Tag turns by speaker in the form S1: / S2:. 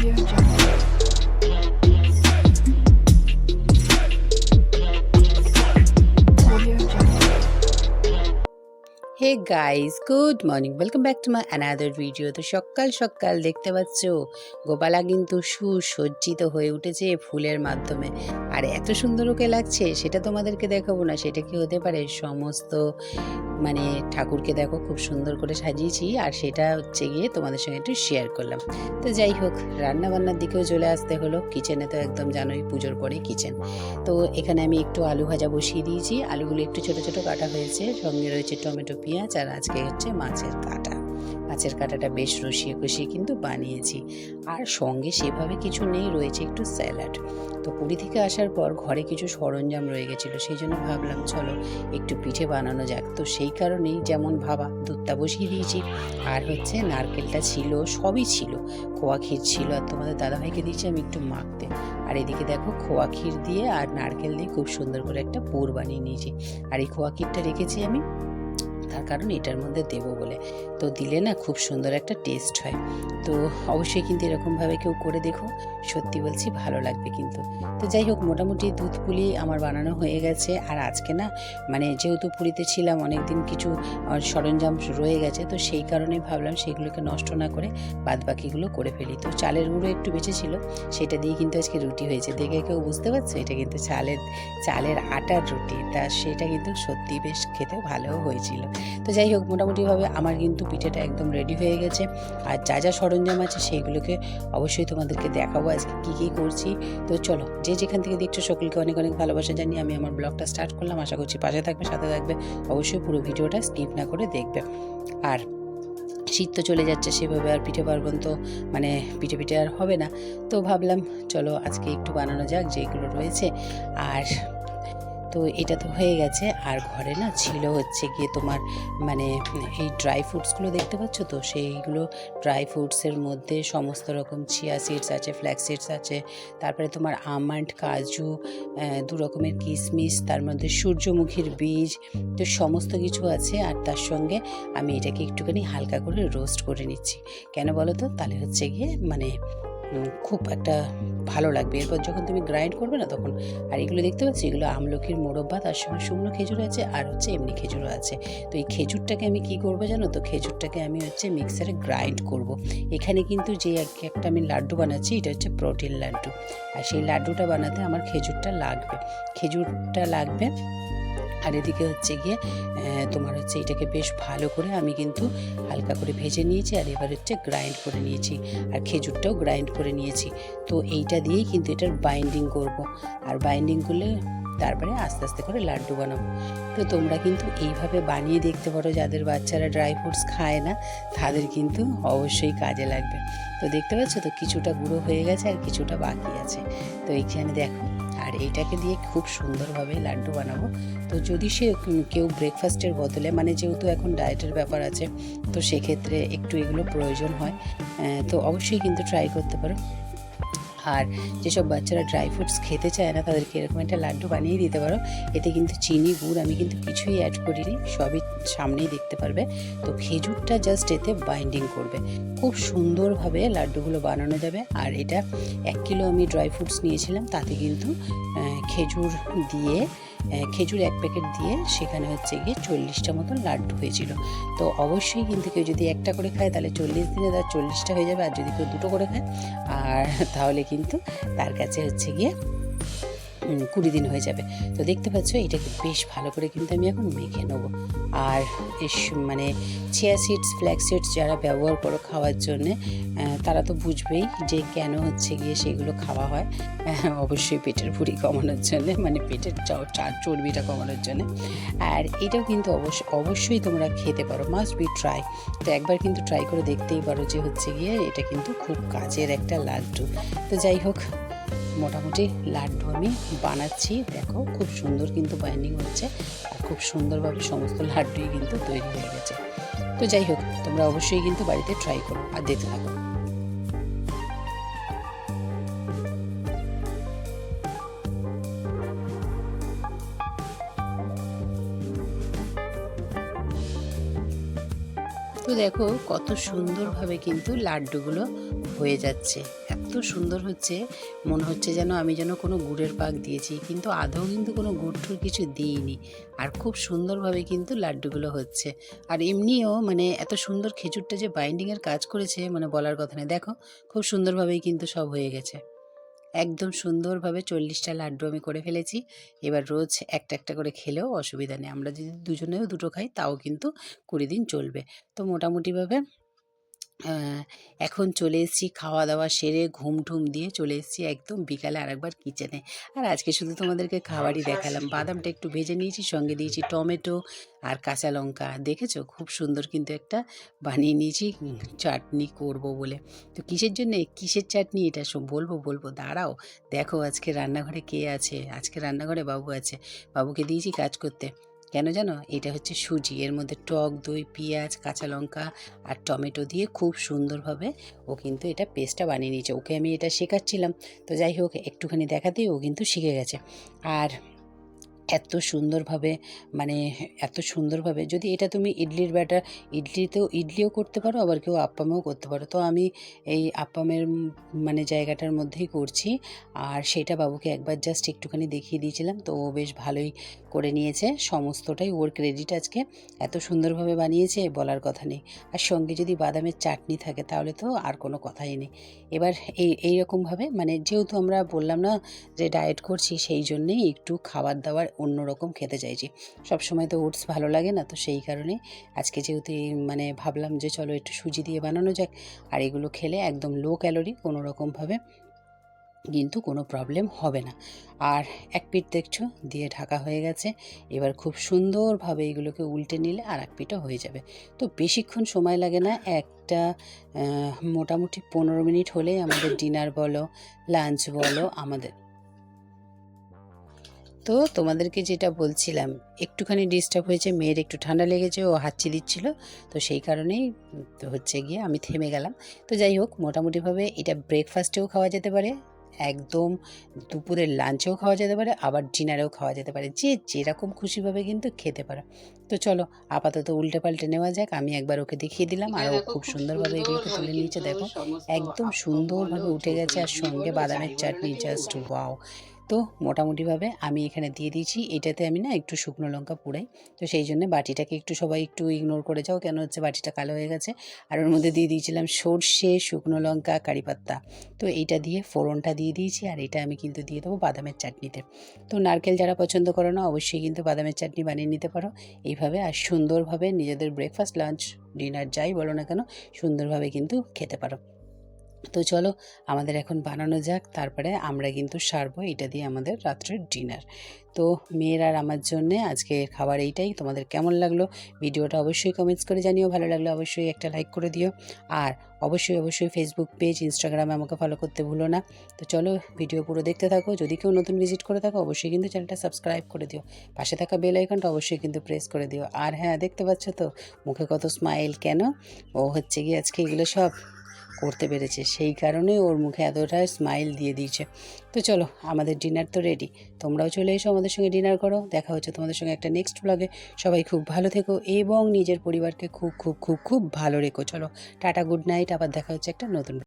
S1: Hey guys good morning welcome back to my another video তো সকাল সকাল দেখতে পাচ্ছ, গোপালা কিন্তু সুসজ্জিত হয়ে উঠেছে ফুলের মাধ্যমে। আর এত সুন্দর ওকে লাগছে, সেটা তোমাদেরকে দেখাবো না, সেটা কি হতে পারে? সমস্ত মানে ঠাকুরকে দেখো খুব সুন্দর করে সাজিয়েছি আর সেটা হচ্ছে গিয়ে তোমাদের সঙ্গে একটু শেয়ার করলাম। তো যাই হোক, রান্নাবান্নার দিকেও চলে আসতে হলো। কিচেনে তো একদম জানোই পুজোর পরে কিচেন তো এখানে আমি একটু আলু ভাজা বসিয়ে দিয়েছি। আলুগুলো একটু ছোট ছোট কাটা হয়েছে। সঙ্গে রয়েছে টমেটো, পেঁয়াজ আর আজকে হচ্ছে মাছের কাটা। মাছের কাটাটা বেশ রসিয়ে কষিয়ে কিন্তু বানিয়েছি। আর সঙ্গে সেভাবে কিছু নেই, রয়েছে একটু স্যালাড। তো পুরী থেকে আসার পর ঘরে কিছু সরঞ্জাম রয়ে গেছিল, সেই জন্য ভাবলাম, চলো একটু পিঠে বানানো যাক। তো সেই কারণেই যেমন ভাবা, দুধটা বসিয়ে দিয়েছি। আর হচ্ছে নারকেলটা ছিল, সবই ছিল। খোয়া ক্ষীর ছিল। আর তোমাদের দাদাভাইকে দিয়েছি আমি একটু মাখতে। আর এদিকে দেখো, খোয়া ক্ষীর দিয়ে আর নারকেল দিয়ে খুব সুন্দর করে একটা পুর বানিয়ে নিয়েছি। আর এই খোয়া ক্ষীরটা রেখেছি আমি তার কারণ এটার মধ্যে দেবো বলে। তো দিলে না খুব সুন্দর একটা টেস্ট হয়। তো অবশ্যই কিন্তু এরকমভাবে কেউ করে দেখো। সত্যি বলছি ভালো লাগবে কিন্তু। তো যাই হোক, মোটামুটি দুধ পুলি আমার বানানো হয়ে গেছে। আর আজকে না মানে যেহেতু পুরীতে ছিলাম অনেক দিন কিছু সরঞ্জাম রয়ে গেছে, তো সেই কারণে ভাবলাম সেগুলোকে নষ্ট না করে বাদ বাকিগুলো করে ফেলি। তো চালের গুঁড়ো একটু বেঁচে ছিল, সেটা দিয়ে কিন্তু আজকে রুটি হয়েছে। দেখে কেউ বুঝতে পারছ? এটা কিন্তু চালের চালের আটার রুটি। তা সেটা কিন্তু সত্যি বেশ খেতে ভালোও হয়েছিল। তো যাই হোক, মোটামুটিভাবে আমার কিন্তু পিঠেটা একদম রেডি হয়ে গেছে। আর যা যা সরঞ্জাম আছে সেইগুলোকে অবশ্যই তোমাদেরকে দেখাবো আজকে কী কী করছি। তো চলো, যে যেখান থেকে দেখছ সকলকে অনেক অনেক ভালোবাসা জানিয়ে আমি আমার ব্লগটা স্টার্ট করলাম। আশা করছি পাশে থাকবে, সাথে থাকবে, অবশ্যই পুরো ভিডিওটা স্কিপ না করে দেখবে। আর শীত তো চলে যাচ্ছে সেভাবে, আর পিঠে পার্বণ তো মানে পিঠে পিঠে আর হবে না। তো ভাবলাম, চলো আজকে একটু বানানো যাক যেগুলো রয়েছে। আর তো এটা তো হয়ে গেছে। আর ঘরে না ছিল হচ্ছে গিয়ে তোমার মানে এই ড্রাই ফ্রুটসগুলো দেখতে পাচ্ছ তো? সেইগুলো ড্রাই ফ্রুটসের মধ্যে সমস্ত রকম চিয়া সিডস আছে ফ্ল্যাক্স সিডস আছে। তারপরে তোমার আমন্ড কাজু দু রকমের কিশমিশ তার মধ্যে সূর্যমুখীর বীজ, তো সমস্ত কিছু আছে। আর তার সঙ্গে আমি এটাকে একটুখানি হালকা করে রোস্ট করে নিচ্ছি। কেন বলো তো? তাহলে হচ্ছে গিয়ে মানে খুব একটা ভালো লাগবে। এরপর যখন তুমি গ্রাইন্ড করবে না তখন, আর এগুলো দেখতে পাচ্ছি? এগুলো আমলকির মোরব্বা তার সঙ্গে শুকনো খেজুর আছে, আর হচ্ছে এমনি খেজুরও আছে। তো এই খেজুরটাকে আমি কি করব জানো তো? খেজুরটাকে আমি হচ্ছে মিক্সারে গ্রাইন্ড করব। এখানে কিন্তু যে এক- একটা আমি লাড্ডু বানাচ্ছি, এটা হচ্ছে প্রোটিন লাড্ডু। আর সেই লাড্ডুটা বানাতে আমার খেজুরটা লাগবে। খেজুরটা লাগবে আর এদিকে হচ্ছে গিয়ে তোমার হচ্ছে এটাকে বেশ ভালো করে আমি কিন্তু হালকা করে ভেজে নিয়েছি আর এবার হচ্ছে গ্রাইন্ড করে নিয়েছি আর খেজুরটাও গ্রাইন্ড করে নিয়েছি। তো এইটা দিয়েই কিন্তু এটার বাইন্ডিং করব। আর বাইন্ডিং করলে তারপরে আস্তে আস্তে করে লাড্ডু বানাবো। তো তোমরা কিন্তু এইভাবে বানিয়ে দেখতে পারো, যাদের বাচ্চারা ড্রাই ফ্রুটস খায় না, তাদের কিন্তু অবশ্যই কাজে লাগবে। তো দেখতে পাচ্ছ তো, কিছুটা গুঁড়ো হয়ে গেছে আর কিছুটা বাকি আছে। তো এইখানে দেখো। আর এইটাকে দিয়ে খুব সুন্দরভাবে লাড্ডু বানাবো। তো যদি সে কেউ ব্রেকফাস্টের বদলে মানে যেহেতু এখন ডায়েটের ব্যাপার আছে, তো সেক্ষেত্রে একটু এগুলো প্রয়োজন হয়। তো অবশ্যই কিন্তু ট্রাই করতে পারো। আর যেসব বাচ্চারা ড্রাই ফ্রুটস খেতে চায় না, তাদেরকে এরকম একটা লাড্ডু বানিয়ে দিতে পারো। এতে কিন্তু চিনি, গুড় আমি কিন্তু কিছুই অ্যাড করিনি, সবই সামনেই দেখতে পারবে। তো খেজুরটা জাস্ট এতে বাইন্ডিং করবে। খুব সুন্দরভাবে লাড্ডুগুলো বানানো যাবে। আর এটা এক কিলো আমি ড্রাই ফ্রুটস নিয়েছিলাম, তাতে কিন্তু খেজুর দিয়ে খেজুর এক প্যাকেট দিয়ে সেখানে হচ্ছে গিয়ে চল্লিশটা মতন লাড্ডু হয়েছিল। তো অবশ্যই কিন্তু কেউ যদি একটা করে খায়, তাহলে চল্লিশ দিনে তার চল্লিশটা হয়ে যাবে। আর যদি কেউ দুটো করে খায়, আর তাহলে কিন্তু তার কাছে হচ্ছে গিয়ে কুড়ি দিন হয়ে যাবে। তো দেখতে পাচ্ছ, এটাকে বেশ ভালো করে কিন্তু আমি এখন মেখে নেব। আর মানে চিয়া সিডস ফ্ল্যাক্স সিডস যারা ব্যবহার করো খাওয়ার জন্যে তারা তো বুঝবেই যে কেন হচ্ছে গিয়ে সেগুলো খাওয়া হয়। অবশ্যই পেটের ভুঁড়ি কমানোর জন্যে মানে পেটের চর্বিটা কমানোর জন্যে। আর এটাও কিন্তু অবশ্য অবশ্যই তোমরা খেতে পারো মাস্ট বি ট্রাই তো একবার কিন্তু ট্রাই করে দেখতেই পারো যে হচ্ছে গিয়ে এটা কিন্তু খুব কাজের একটা লাড্ডু। তো যাই হোক মোটামুটি লাড্ডু আমি বানাচ্ছি। দেখো, খুব সুন্দর কিন্তু বাইন্ডিং হচ্ছে। আর খুব সুন্দরভাবে সমস্ত লাড্ডুই কিন্তু তৈরি হয়ে গেছে। তো যাই হোক, তোমরা অবশ্যই কিন্তু বাড়িতে ট্রাই করো আর দেখতে থাকো। তো দেখো, কত সুন্দরভাবে কিন্তু লাড্ডুগুলো হয়ে যাচ্ছে। এত সুন্দর হচ্ছে, মনে হচ্ছে যেন আমি যেন কোনো গুড়ের পাক দিয়েছি, কিন্তু আদৌ কিন্তু কোনো গুড় কিছু দিইনি। আর খুব সুন্দরভাবে কিন্তু লাড্ডুগুলো হচ্ছে। আর এমনিও মানে এত সুন্দর খেজুরটা যে বাইন্ডিংয়ের কাজ করেছে মানে বলার কথা নেই দেখো, খুব সুন্দরভাবেই কিন্তু সব হয়ে গেছে। একদম সুন্দরভাবে চল্লিশটা লাড্ডু আমি করে ফেলেছি। এবার রোজ একটা একটা করে খেলেও অসুবিধা নেই। আমরা যদি দুজনেও দুটো খাই, তাও কিন্তু কুড়ি দিন চলবে। তো মোটামুটিভাবে এখন চলে এসেছি খাওয়া দাওয়া সেরে ঘুম ঠুম দিয়ে চলে এসেছি একদম বিকালে আরেকবার কিচেনে আর আজকে শুধু তোমাদেরকে খাবারই দেখালাম, বাদামটা একটু ভেজে নিয়েছি, সঙ্গে দিয়েছি টমেটো আর কাঁচা লঙ্কা। দেখেছ? খুব সুন্দর কিন্তু একটা বানিয়ে নিয়েছি চাটনি করব বলে। তো কিসের জন্য? কিসের চাটনি এটা? সব বলব বলব। দাঁড়াও, দেখো আজকে রান্নাঘরে কে আছে? আজকে রান্নাঘরে বাবু আছে। বাবুকে দিয়েছি কাজ করতে। কেন জানো? এটা হচ্ছে সুজি। এর মধ্যে টক, দই, পেঁয়াজ, কাঁচা লঙ্কা আর টমেটো দিয়ে খুব সুন্দরভাবে ও কিন্তু এটা পেস্টটা বানিয়ে নিয়েছে। ওকে আমি এটা শেখাচ্ছিলাম। তো যাই হোক, একটুখানি দেখাতেই ও কিন্তু শিখে গেছে। আর এত সুন্দরভাবে মানে এত সুন্দরভাবে যদি এটা তুমি ইডলির ব্যাটার ইডলিতেও ইডলিও করতে পারো, আবার কেউ আপ্পামেও করতে পারো। তো আমি এই আপ্পামের মানে জায়গাটার মধ্যেই করছি। আর সেটা বাবুকে একবার জাস্ট একটুখানি দেখিয়ে দিয়েছিলাম, তো ও বেশ ভালোই করে নিয়েছে। সমস্তটাই ওর ক্রেডিট আজকে এত সুন্দরভাবে বানিয়েছে, বলার কথা নেই। আর সঙ্গে যদি বাদামের চাটনি থাকে, তাহলে তো আর কোনো কথাই নেই। এবার এই, এইরকমভাবে মানে যেহেতু আমরা বললাম না যে ডায়েট করছি, সেই জন্যেই একটু খাবার দাবার অন্যরকম খেতে চাইছি। সব সময় তো ওটস ভালো লাগে না, তো সেই কারণে আজকে যেহেতু মানে ভাবলাম যে চলো একটু সুজি দিয়ে বানানো যাক, আর এগুলো খেলে একদম লো ক্যালোরি কোনো রকমভাবে কিন্তু কোনো প্রবলেম হবে না। আর এক পিঠ দেখছ, দিয়ে ঢাকা হয়ে গেছে, এবার খুব সুন্দরভাবে এগুলোকে উল্টে নিলে আর এক পিঠও হয়ে যাবে। তো বেশিক্ষণ সময় লাগে না, একটা মোটামুটি পনেরো মিনিট হলেই আমাদের ডিনার বলো লাঞ্চ বলো, আমাদের তো তোমাদেরকে যেটা বলছিলাম একটুখানি ডিস্টার্ব হয়েছে মেয়ের একটু ঠান্ডা লেগেছে ও হাঁচি দিচ্ছিল তো সেই কারণেই তো হচ্ছে গিয়ে আমি থেমে গেলাম। তো যাই হোক মোটামুটিভাবে এটা ব্রেকফাস্টেও খাওয়া যেতে পারে একদম দুপুরের লাঞ্চেও খাওয়া যেতে পারে আবার ডিনারেও খাওয়া যেতে পারে যে যেরকম খুশিভাবে কিন্তু খেতে পারো। তো চলো আপাতত উল্টে পাল্টে নেওয়া যাক আমি একবার ওকে দেখিয়ে দিলাম আর ও খুব সুন্দরভাবে এগুলোকে তুলে নিয়েছে দেখো একদম সুন্দরভাবে উঠে গেছে আর সঙ্গে বাদামের চাটনি জাস্ট ওয়াও তো মোটামুটিভাবে আমি এখানে দিয়ে দিয়েছি। এটাতে আমি না একটু শুকনো লঙ্কা পুড়াই। তো সেই জন্য বাটিটাকে একটু সবাই একটু ইগনোর করে যাও কেন হচ্ছে বাটিটা কালো হয়ে গেছে। আর ওর মধ্যে দিয়ে দিয়েছিলাম সর্ষে, শুকনো লঙ্কা, কারি পাত্তা তো এইটা দিয়ে ফোড়নটা দিয়ে দিয়েছি আর এটা আমি কিন্তু দিয়ে দেবো বাদামের চাটনিতে। তো নারকেল যারা পছন্দ করো না অবশ্যই কিন্তু বাদামের চাটনি বানিয়ে নিতে পারো। এইভাবে আর সুন্দরভাবে নিজেদের ব্রেকফাস্ট লাঞ্চ ডিনার যাই বলো না কেন সুন্দরভাবে কিন্তু খেতে পারো। তো চলো আমাদের এখন বানানো যাক, তারপরে আমরা কিন্তু সারবো, এটা দিয়ে আমাদের রাত্রের ডিনার তো মেয়ের আর আমার জন্যে আজকে খাবার এইটাই, তোমাদের কেমন লাগল ভিডিওটা অবশ্যই কমেন্টস করে জানিও, ভালো লাগলে অবশ্যই একটা লাইক করে দিও। আর অবশ্যই অবশ্যই ফেসবুক পেজ ইনস্টাগ্রামে আমাকে ফলো করতে ভুলো না। তো চলো ভিডিও পুরো দেখতে থাকো, যদি কেউ নতুন ভিজিট করে থাকো, অবশ্যই কিন্তু চ্যানেলটা সাবস্ক্রাইব করে দিও। পাশে থাকা বেল আইকনটা অবশ্যই কিন্তু প্রেস করে দিও। আর হ্যাঁ দেখতে পাচ্ছ তো, মুখে কত স্মাইল কেন? ও হচ্ছে গিয়ে আজকে এগুলো সব করতে পেরেছে। সেই কারণে ওর মুখে এতটা স্মাইল দিয়ে দিয়েছে। তো চলো, আমাদের ডিনার তো রেডি তোমরাও চলে এসো আমাদের সঙ্গে ডিনার করো। দেখা হচ্ছে তোমাদের সঙ্গে একটা নেক্সট ব্লগে সবাই খুব ভালো থেকো এবং নিজের পরিবারকে খুব খুব খুব খুব ভালো রেখো। চলো, টাটা গুড নাইট আবার দেখা হচ্ছে একটা নতুন